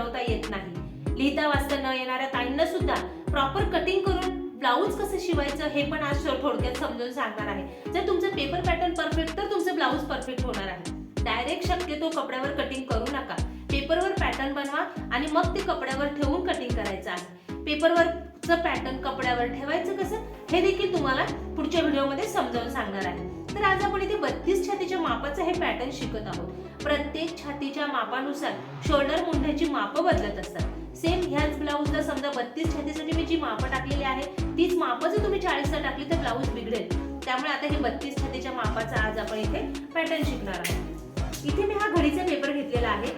बनवता येत नाही. लिहिता वाचता न येणाऱ्या ताईंना सुद्धा प्रॉपर कटिंग करून ब्लाऊज कसं शिवायचं हे पण आज थोडक्यात समजून सांगणार आहे. जर तुमचं पेपर पॅटर्न परफेक्ट तर तुमचं ब्लाऊज परफेक्ट होणार आहे. डायरेक्ट शक्यतो कपड्यावर कटिंग करू नका. पेपरवर पॅटर्न बनवा आणि मग ते कपड्यावर ठेवून कटिंग करायचं आहे. पेपरवरचं पॅटर्न कपड्यावर ठेवायचं कसं हे देखील तुम्हाला पुढच्या व्हिडिओमध्ये समजावून सांगणार आहे. तर आज आपण इथे बत्तीस छातीच्या मापाचं हे पॅटर्न शिकत आहोत. प्रत्येक छातीच्या मापानुसार शोल्डर मुंढ्याची मापं बदलत असतात. सेम ह्याच ब्लाऊजला समजा बत्तीस छातीसाठी मी जी मापं टाकलेली आहे तीच मापं जर तुम्ही चाळीसला टाकली तर ब्लाऊज बिघडेल. त्यामुळे आता हे बत्तीस छातीच्या मापाचा आज आपण इथे पॅटर्न शिकणार आहोत इथे मी हा घडीचा पेपर घेतलेला आहे.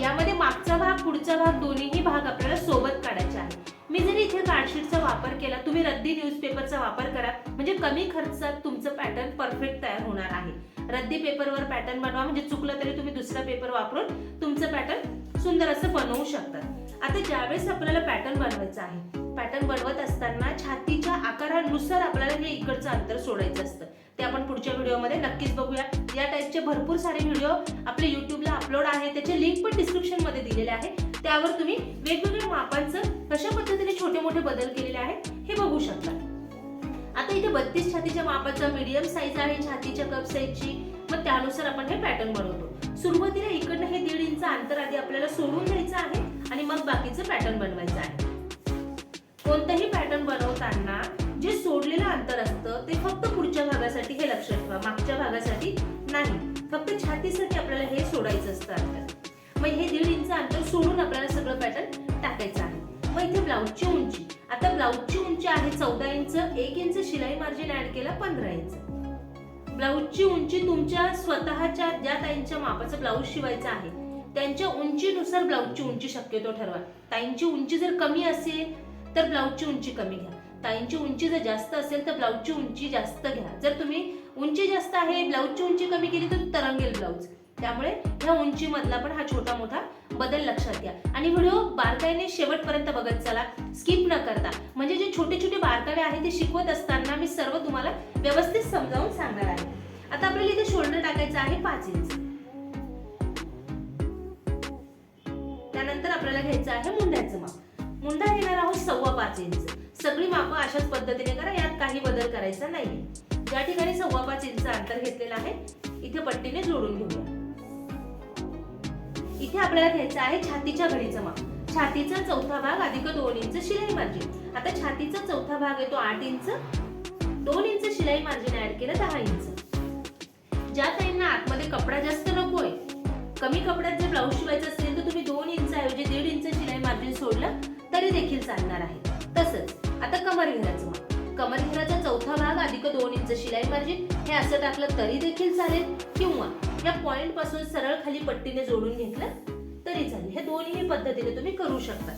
यामध्ये मागचा भाग पुढचा भाग दोन्हीही भाग आपल्याला सोबत काढायचे आहे मी जरी इथे कार्डशीटचा वापर केला तुम्ही रद्दी न्यूजपेपरचा वापर करा. म्हणजे कमी खर्चात तुमचं पॅटर्न परफेक्ट तयार होणार आहे. रद्दी पेपरवर पॅटर्न बनवा म्हणजे चुकलं तरी तुम्ही दुसरा पेपर वापरून तुमचं पॅटर्न सुंदर असं बनवू शकतात आता ज्यावेळेस आपल्याला पॅटर्न बनवायचं आहे पॅटर्न बनवत असताना छातीच्या आकारानुसार आपल्याला हे इकडचं अंतर सोडायचं असतं. ते आपण पुढच्या व्हिडिओमध्ये नक्कीच बघूया. या टाईपचे भरपूर सारे व्हिडिओ आपल्या युट्यूबला अपलोड आहे त्याचे लिंक पण डिस्क्रिप्शनमध्ये दिलेले आहे त्यावर तुम्ही वेगवेगळ्या मापांचं कशा पद्धतीने छोटे मोठे बदल केलेले आहेत हे बघू शकता. आता इथे बत्तीस छातीच्या मापाचा मीडियम साईज आहे. छातीच्या कप साईजची मग त्यानुसार आपण हे पॅटर्न बनवतो. सुरुवातीला इकडनं हे दीड इंच अंतर आधी आपल्याला सोडून घ्यायचं आहे आणि मग बाकीचं पॅटर्न बनवायचं आहे. कोणतंही पॅटर्न बनवताना जे सोडलेलं अंतर असतं ते फक्त पुढच्या भागासाठी हे लक्षात ठेवा. मागच्या भागासाठी नाही. फक्त छातीसाठी आपल्याला हे सोडायचं असतं अंतर. मग हे दीड इंच अंतर सोडून आपल्याला सगळं पॅटर्न टाकायचं आहे. मग इथे ब्लाऊजची उंची. आता ब्लाऊजची उंची आहे चौदा इंच एक इंच शिलाई मार्जिन ऍड केला पंधरा इंच. ब्लाऊजची उंची तुमच्या स्वतःच्या ज्या ताईंच्या मापाचं ब्लाऊज शिवायचं आहे त्यांच्या उंचीनुसार ब्लाऊजची उंची शक्यतो ठरवा. ताईंची उंची जर कमी असेल तर ब्लाऊजची उंची कमी घ्या. ताईंची उंची जर जास्त असेल तर ब्लाऊजची उंची जास्त घ्या. जर तुम्ही उंची जास्त आहे ब्लाऊजची उंची कमी केली तर तरंगेल ब्लाऊज. त्यामुळे ह्या उंचीमधला पण हा छोटा मोठा बदल लक्षात घ्या. आणि व्हिडिओ बारकाईने शेवटपर्यंत बघत चला. स्किप न करता. म्हणजे जे छोटे छोटे बारकावे आहे ते शिकवत असताना मी सर्व तुम्हाला व्यवस्थित समजावून सांगणार आहे. आता आपल्याला इथे शोल्डर टाकायचं आहे पाच इंच. त्यानंतर आपल्याला घ्यायचं आहे मुंड्याचं माप. मुंडा घेणार आहोत सव्वा पाच इंच. सगळी मापं अशाच पद्धतीने करा यात काही बदल करायचा नाही. ज्या ठिकाणी सव्वा पाच इंच अंतर घेतलेलं आहे इथे पट्टीने जोडून घेऊया. इथे आपल्याला घ्यायचं आहे छातीच्या घडीचं माप. छातीचा चौथा भाग अधिक दोन इंच शिलाई मार्जिन. आता छातीचा चौथा भाग येतो आठ इंच. दोन इंच शिलाई मार्जिन ऍड केलं दहा इंच. ज्या ताईंना आतमध्ये कपडा जास्त नकोय कमी कपड्यात जर ब्लाऊज शिवायचं असेल तुम्ही दोन इंच ऐवजी दीड इंच शिलाई मार्जिन सोडलं तरी देखील चालणार आहे. तसंच आता कमर घेराचं माप. कमर घेराचा चौथा भाग अधिक दोन इंच शिलाई मार्जिन हे असं टाकलं तरी देखील चालेल. किंवा या पॉइंटपासून सरळ खाली पट्टीने जोडून घेतलं तरी चालेल. हे दोन्ही पद्धतीने तुम्ही करू शकता.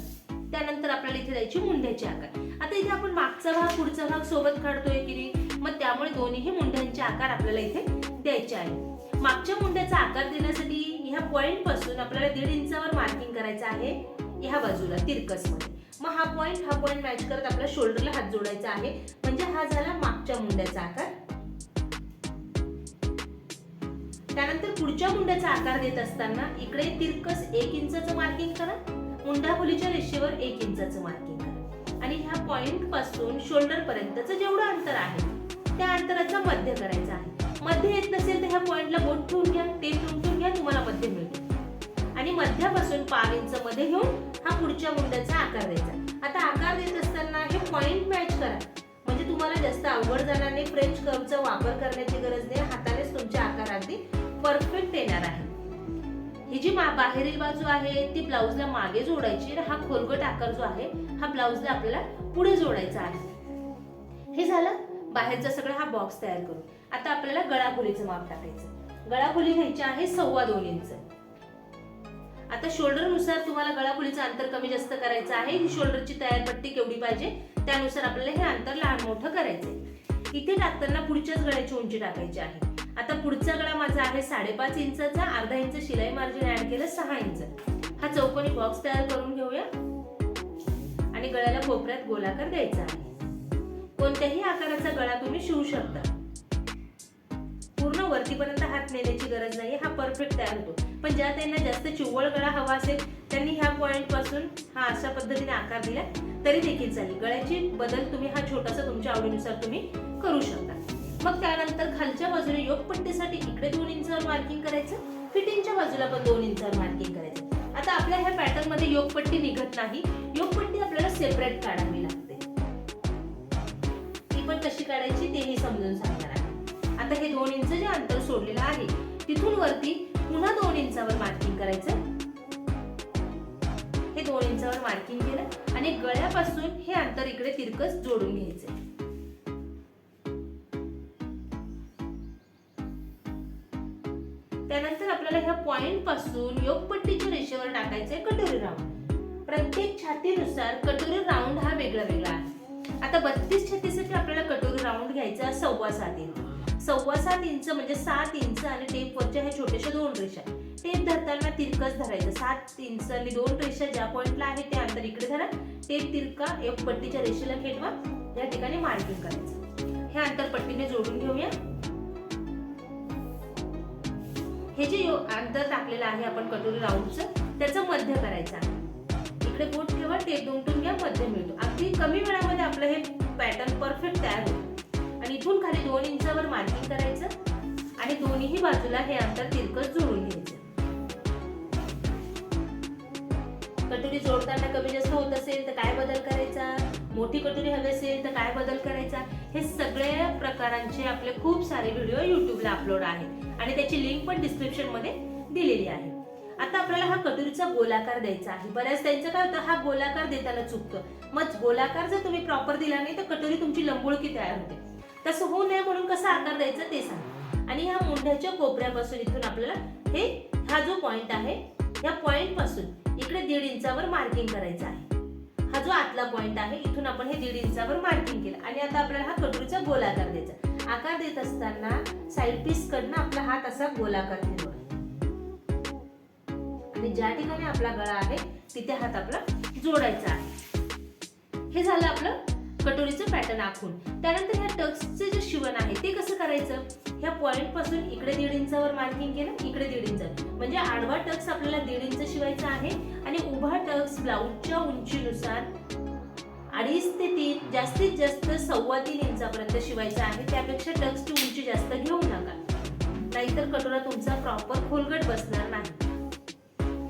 त्यानंतर आपल्याला इथे द्यायची मुंड्याची आकार. आता इथे आपण मागचा भाग पुढचा भाग सोबत काढतोय की नाही? मग त्यामुळे दोन्ही मुंड्यांचे आकार आपल्याला इथे द्यायचे आहे. मागच्या मुंड्याचा आकार देण्यासाठी ह्या पॉइंटपासून आपल्याला दीड इंचावर मार्किंग करायचं आहे. ह्या बाजूला तिरकसमध्ये मग हा पॉइंट हा पॉइंट मॅच करत आपल्या शोल्डरला हात जोडायचा आहे. म्हणजे हा झाला मागच्या मुंड्याचा आकार. त्यानंतर पुढच्या मुंड्याचा आकार देत असताना इकडे तिरकस एक इंचाचं मार्किंग करा. मुंडाखोलीच्या रेषेवर एक इंचाचं मार्किंग करा. आणि ह्या पॉइंटपासून शोल्डर पर्यंतचं जेवढं अंतर आहे त्या अंतराचा मध्य करायचा आहे. मध्य येत नसेल तर ह्या पॉइंटला बोट ठेवून घ्या. टेप ठेवून घ्या तुम्हाला मध्य मिळते. आणि मध्यापासून पाव इंच मध्ये घेऊन हा पुढच्या मुंड्याचा आकार द्यायचा. आता आकार देत असताना हे पॉइंट मॅच करा. म्हणजे तुम्हाला जास्त अवघड जाणार नाही. फ्रेंच कर्वचा वापर करण्याची गरज नाही. हातानेच तुमच्या आकार परफेक्ट येणार आहे. ही जी बाहेरील बाजू आहे ती ब्लाऊजला मागे जोडायची आणि हा खोलगट आकार जो आहे हा ब्लाऊजला आपल्याला पुढे जोडायचा आहे. हे झालं. बाहेरचा सगळा हा बॉक्स तयार करू आता आपल्याला गळाखोलीचं माप टाकायचं. गळाखोली घ्यायची आहे सव्वा दोन इंच. आता शोल्डरनुसार तुम्हाला गळाखोलीचं अंतर कमी जास्त करायचं आहे. ही शोल्डरची तयार पट्टी केवढी पाहिजे? त्यानुसार आपल्याला हे अंतर लहान मोठं करायचंय. इथे टाकताना पुढच्याच गळ्याची उंची टाकायची आहे. आता पुढचा गळा माझा आहे साडेपाच इंचाचा. अर्धा इंच शिलाई मार्जिन ऍड केलं सहा इंच. हा चौकोनी बॉक्स तयार करून घेऊया. आणि गळ्याला कोपऱ्यात गोलाकार द्यायचा आहे. कोणत्याही आकाराचा गळा तुम्ही शिवू शकता. वरतीपर्यंत हात नेण्याची गरज नाही हा परफेक्ट तयार होतो. पण ज्या त्यांना जास्त चिवळ गळा हवा असेल त्यांनी ह्या पॉईंटपासून हा अशा पद्धतीने आकार दिला तरी देखील चालेल. गळ्याची बदल तुम्ही हा छोटासा तुमच्या आवडीनुसार तुम्ही करू शकता. मग त्यानंतर खालच्या बाजूने योगपट्टीसाठी इकडे दोन इंचावर मार्किंग करायचं फिटिंगच्या बाजूला पण दोन इंचावर मार्किंग करायचं. आता आपल्या ह्या पॅटर्नमध्ये योगपट्टी निघत नाही योगपट्टी आपल्याला सेपरेट काढावी लागते. ती पण कशी काढायची तेही समजून सांगणार आहे. आता हे दोन इंच जे अंतर सोडलेलं आहे तिथून वरती पुन्हा दोन इंचावर मार्किंग करायचं. हे दोन इंचावर मार्किंग केलं आणि गळ्यापासून हे अंतर इकडे तिरकस जोडून घ्यायचं. त्यानंतर आपल्याला ह्या पॉइंटपासून योगपट्टीच्या रेषेवर टाकायचंय कटोरी राऊंड प्रत्येक छातीनुसार कटोरी राऊंड हा वेगळा वेगळा आहे. आता बत्तीस छातीसाठी आपल्याला कटोरी राऊंड घ्यायचा सव्वा सात इंच. सव्वा सात इंच म्हणजे सात इंच आणि टेपवरच्या ह्या छोट्याशा दोन रेषा टेप धरताना तिरकस धरायचं. सात इंच आणि दोन रेषा ज्या पॉइंटला आहे ते अंतर इकडे धरा. टेप तिरका एक पट्टीच्या रेषेला खेटवा या ठिकाणी मार्किंग करायचं. हे अंतर पट्टीने जोडून घेऊया. हे जे अंतर टाकलेलं आहे आपण कटोरी राऊंडचं त्याचं मध्य करायचं आहे. इकडे बोट ठेवा टेप दुमटून घ्या मध्य मिळतो. अगदी कमी वेळामध्ये आपलं हे पॅटर्न परफेक्ट तयार होतं. आणि इथून खाली दोन इंचावर मार्किंग करायचं आणि दोन्ही बाजूला हे अंतर तिरकस जोडून घ्यायचं. कटोरी जोडताना कमी जास्त होत असेल तर काय बदल करायचा? मोठी कटोरी हवी असेल तर काय बदल करायचा? हे सगळ्या प्रकारांचे आपले खूप सारे व्हिडिओ युट्यूबला अपलोड आहेत आणि त्याची लिंक पण डिस्क्रिप्शनमध्ये दिलेली आहे. आता आपल्याला हा कटोरीचा गोलाकार द्यायचा आहे. बऱ्याच त्यांचं काय होतं? हा गोलाकार देताना चुकतं. मग गोलाकार जर तुम्ही प्रॉपर दिला नाही तर कटोरी तुमची लंबुळकी तयार होते. तसं होऊ नये म्हणून कसा आकार द्यायचा ते सांग. आणि ह्या मुंढ्याच्या कोपऱ्यापासून इथून आपल्याला हे हा जो पॉइंट आहे या पॉइंटपासून इकडे दीड इंचावर मार्किंग करायचं आहे. हा जो आतला पॉइंट आहे इथून आपण हे दीड इंचावर मार्किंग केलं. आणि आता आपल्याला हा कटोरीचा गोलाकार द्यायचा आकार देत असताना साईड पीस कडनं आपला हात असा गोलाकार फिरवा आणि ज्या ठिकाणी आपला गळा आहे तिथे हात आपला जोडायचा आहे. हे झालं आपलं कटोरीचं पॅटर्न आखून. त्यानंतर ह्या टक्सचं जे शिवण आहे ते कसं करायचं? ह्या पॉइंटपासून इकडे दीड इंचावर मार्किंग केलं इकडे दीड इंच म्हणजे आडवा टक्स आपल्याला दीड इंच शिवायचा आहे आणि उभा टक्स ब्लाऊजच्या उंचीनुसार अडीच ते तीन जास्तीत जास्त सव्वा तीन इंचापर्यंत शिवायचा आहे. त्यापेक्षा टक्सची उंची जास्त घेऊ नका. नाहीतर कटोरा तुमचा प्रॉपर खोलगट बसणार नाही.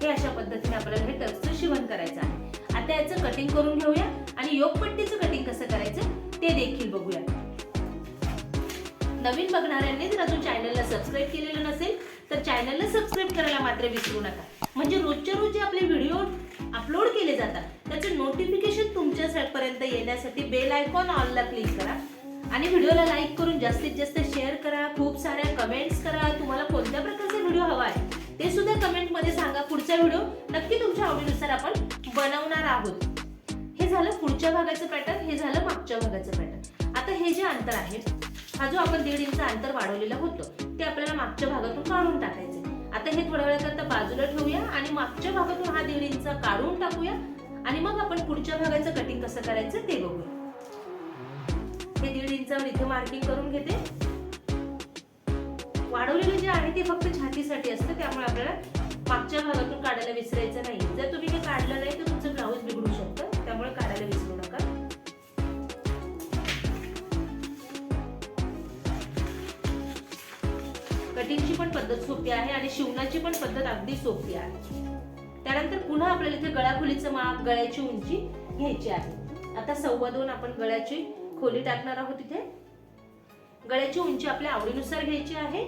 हे अशा पद्धतीने आपल्याला हे टक्सचं शिवण करायचं आहे. आता याचं कटिंग करून घेऊया आणि योगपट्टीचं कटिंग कसं करायचं ते देखील बघूया. नवीन बघणाऱ्यांनी जर अजून चॅनलला सबस्क्राईब केलेलं नसेल तर चॅनलला सबस्क्राईब करायला मात्र विसरू नका. म्हणजे रोजच्या रोज जे आपले व्हिडिओ अपलोड केले जातात त्याचे नोटिफिकेशन तुमच्या पर्यंत येण्यासाठी बेल आयकॉन ऑलला क्लिक करा आणि व्हिडिओला लाईक करून जास्तीत जास्त शेअर करा खूप साऱ्या कमेंट्स करा. तुम्हाला कोणत्या प्रकारचा व्हिडिओ हवा आहे ते सुद्धा कमेंटमध्ये सांगा. पुढचा व्हिडिओ नक्की तुमच्या आवडीनुसार आपण बनवणार आहोत. झालं पुढच्या भागाचं पॅटर्न हे झालं मागच्या भागाचं पॅटर्न आता हे जे अंतर आहे हा जो आपण दीड इंच अंतर वाढवलेलं होतं ते आपल्याला मागच्या भागातून काढून टाकायचं आता हे थोड्या वेळाकरता बाजूला ठेवूया आणि मागच्या भागातून हा दीड इंच काढून टाकूया. आणि मग आपण पुढच्या भागाचं कटिंग कसं करायचं ते बघूया. हे दीड इंचावर इथे मार्किंग करून घेते. वाढवलेलं जे आहे ते फक्त छातीसाठी असतं त्यामुळे आपल्याला मागच्या भागातून काढायला विसरायचं नाही. जर तुम्ही हे काढलं नाही तर तुमचं ब्लाऊज बिघडू शकतं. त्यामुळे काढायला विसरू नका. कटिंगची पण पद्धत सोपी आहे आणि शिवणाची पण पद्धत अगदी सोपी आहे. त्यानंतर पुन्हा आपल्याला इथे गळाखोलीचं माप गळ्याची उंची घ्यायची आहे. आता सव्वा दोन आपण गळ्याची खोली टाकणार आहोत इथे. गळ्याची उंची आपल्या आवडीनुसार घ्यायची आहे.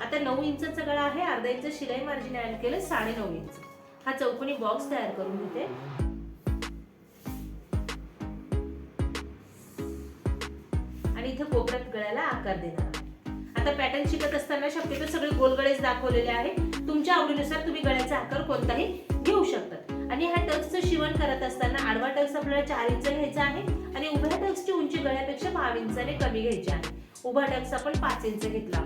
आता नऊ इंचचा गळा आहे अर्धा इंच शिलाई मार्जिन ऍड केलं साडे नऊ इंच. हा चौकोनी बॉक्स तयार करून घेते. आणि इथे कोपऱ्यात गळ्याला आकार देणार आता पॅटर्न शिकत असताना शक्यतो सगळे गोलगळेच दाखवलेले आहे. तुमच्या आवडीनुसार तुम्ही गळ्याचा आकार कोणताही घेऊ शकतात आणि ह्या टक्सचं शिवण करत असताना आडवा टक्स आपल्याला चार इंच घ्यायचा आहे आणि उभ्या टक्सची उंची गळ्यापेक्षा पाव इंचाने कमी घ्यायची आहे. उभा टक्स आपण पाच इंच घेतला.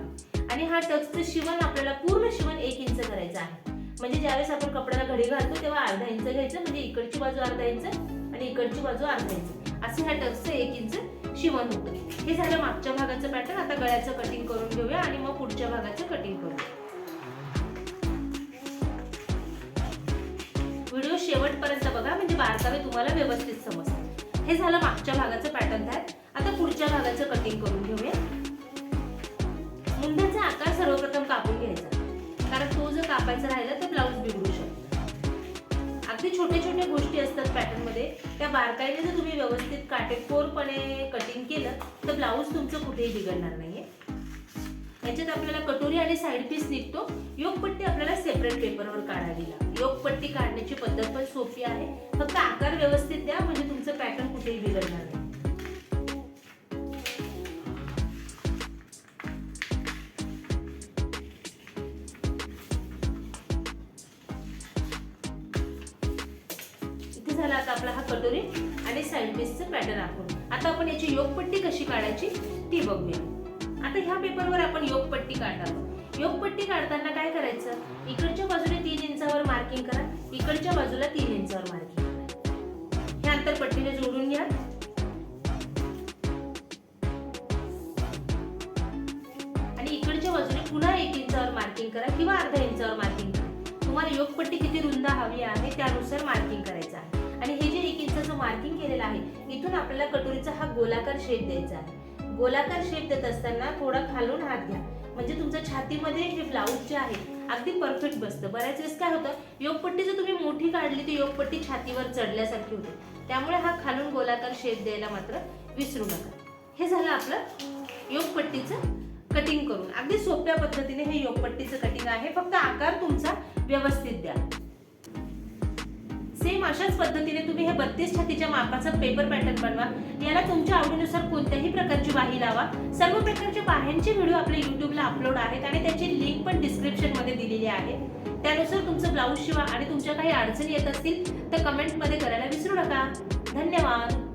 आणि हा टक्सचं शिवण आपल्याला पूर्ण शिवण एक इंच करायचं आहे. म्हणजे ज्यावेळेस आपण कपड्याला घडी घालतो तेव्हा अर्धा इंच घ्यायचं म्हणजे इकडची बाजू अर्धा इंच आणि इकडची बाजू अर्धा इंच असे ह्या टक्सचं एक इंच शिवण होतं. हे झालं मागच्या भागाचं पॅटर्न आता गळ्याचं कटिंग करून घेऊया आणि मग पुढच्या भागाचं कटिंग करूया. व्हिडिओ शेवटपर्यंत बघा म्हणजे बारकावे तुम्हाला व्यवस्थित समजते हे झालं मागच्या भागाचं पॅटर्न तयार आता पुढच्या भागाचं कटिंग करून घेऊया. मुंड्याचा आकार सर्वप्रथम कापून घ्यायचा. कारण तो जर कापायचा राहिला तर ब्लाऊज बिघडू शकतो. अगदी छोटे छोटे गोष्टी असतात पॅटर्नमध्ये त्या बारकाईने जर तुम्ही व्यवस्थित काटेकोरपणे कटिंग केलं तर ब्लाऊज तुमचं कुठेही बिघडणार नाहीये. याच्यात आपल्याला कटोरी आणि साईड पीस निघतो. योगपट्टी आपल्याला सेपरेट पेपरवर काढावी लागते. योगपट्टी काढण्याची पद्धत पण सोपी आहे. फक्त आकार व्यवस्थित द्या म्हणजे तुमचं पॅटर्न कुठेही बिघडणार नाही. आता आपला हा कटोरी आणि साईड पीसचं पॅटर्न आपण आता आपण याची योगपट्टी कशी काढायची ती बघूया. आता ह्या पेपरवर आपण योगपट्टी काढणार योगपट्टी काढताना काय करायचं? इकडच्या बाजूने तीन इंचावर मार्किंग करा. इकडच्या बाजूला तीन इंचावर मार्किंग करा. ह्या अंतरपट्टीने जोडून घ्या. आणि इकडच्या बाजूने पुन्हा एक इंचावर मार्किंग करा किंवा अर्धा इंचावर मार्किंग करा. तुम्हाला योगपट्टी किती रुंद हवी आहे त्यानुसार मार्किंग करायचं आहे. आणि हे जे एक इंचाचं मार्किंग केलेलं आहे इथून आपल्याला कटोरीचा हा गोलाकार शेप द्यायचा आहे. गोलाकार शेप देत असताना थोडा खालून हात घ्या. म्हणजे तुमच्या छातीमध्ये हे ब्लाऊज जे आहे अगदी परफेक्ट बसतं. बऱ्याच वेळेस काय होतं योगपट्टी जर तुम्ही मोठी काढली तर योगपट्टी छातीवर चढल्यासारखी होते. त्यामुळे हा खालून गोलाकार शेप द्यायला मात्र विसरू नका. हे झालं आपलं योगपट्टीचं कटिंग करून. अगदी सोप्या पद्धतीने हे योगपट्टीचं कटिंग आहे. फक्त आकार तुमचा व्यवस्थित द्या. सेम अशाच पद्धतीने तुम्ही हे बत्तीस छातीच्या मापाचा पेपर पॅटर्न बनवा. याला तुमच्या आवडीनुसार कोणत्याही प्रकारची बाही लावा. सर्व प्रकारच्या बाह्यांचे व्हिडिओ आपल्या युट्यूबला अपलोड आहेत आणि त्याची लिंक पण डिस्क्रिप्शनमध्ये दिलेली आहे. त्यानुसार तुमचं ब्लाऊज शिवा आणि तुमच्या काही अडचणी येत असतील तर कमेंटमध्ये करायला विसरू नका. धन्यवाद.